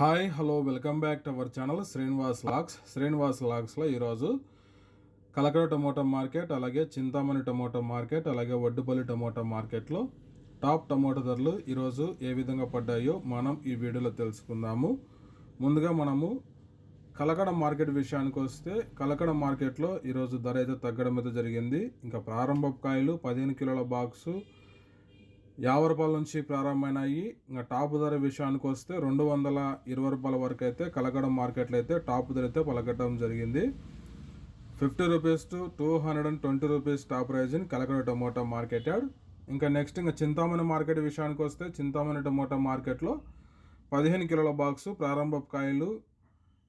Hi hello welcome back to our channel Srinivas lakhs Srinivas లాక్స్లో ఈరోజు Kalakada tomato market అలాగే Chintamani tomato market అలాగే వడ్డుపల్లి టమోటా మార్కెట్లో టాప్ టమోటా ధరలు ఈరోజు ఏ విధంగా పడ్డాయో మనం ఈ వీడియోలో తెలుసుకుందాము. ముందుగా మనము కలకడ మార్కెట్ విషయానికి వస్తే కలకడ మార్కెట్లో ఈరోజు ధర అయితే తగ్గడం అయితే జరిగింది. ఇంకా ప్రారంభ కాయలు పదిహేను కిలోల బాక్సు యాభై రూపాయల నుంచి ప్రారంభమైనాయి. ఇంకా టాప్ ధర విషయానికి వస్తే రెండు వందల ఇరవై రూపాయల వరకు అయితే కలకడం మార్కెట్లో అయితే టాప్ ధర అయితే పలకటం జరిగింది. Fifty rupees to two hundred and twenty rupees top price in Kalakada tomato market yard. ఇంకా నెక్స్ట్ ఇంకా చింతామణి మార్కెట్ విషయానికి వస్తే చింతామణి టమోటా మార్కెట్లో పదిహేను కిలోల బాక్సు ప్రారంభ కాయలు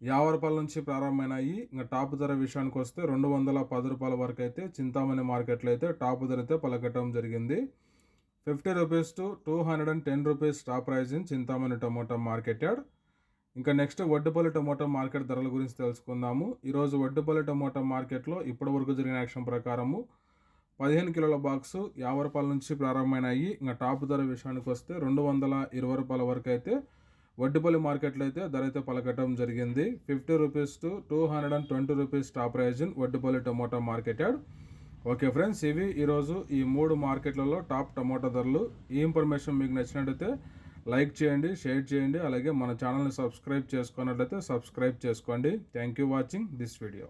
యాభై రూపాయల నుంచి ప్రారంభమైనాయి. ఇంకా టాప్ ధర విషయానికి వస్తే రెండు వందల పది రూపాయల వరకు అయితే చింతామణి మార్కెట్లో అయితే టాప్ ధర అయితే పలకటం జరిగింది. Fifty rupees to two hundred and ten rupees top price in Chintamani tomato market ఇంకా నెక్స్ట్ వడ్డుపల్లి టమోటా మార్కెట్ ధరల గురించి తెలుసుకుందాము. ఈరోజు వడ్డుపల్లి టమోటా మార్కెట్లో ఇప్పటి వరకు జరిగిన యాక్షన్ ప్రకారము పదిహేను కిలోల బాక్సు యాభై రూపాయల నుంచి ప్రారంభమైనాయి. ఇంకా టాప్ ధర విషయానికి వస్తే రెండు వందల ఇరవై రూపాయల వరకు అయితే వడ్డుపల్లి మార్కెట్లో అయితే ధర అయితే పలకటం జరిగింది. Fifty rupees to two hundred and twenty rupees top price in Vaddupalli tomato market yard okay friends ఇవి ఈరోజు ఈ మూడు మార్కెట్లలో టాప్ టమాటా ధరలు. ఈ ఇన్ఫర్మేషన్ మీకు నచ్చినట్టయితే లైక్ చేయండి షేర్ చేయండి అలాగే మన ఛానల్ని సబ్స్క్రైబ్ చేసుకున్నట్లయితే సబ్స్క్రైబ్ చేసుకోండి. Thank you watching this video.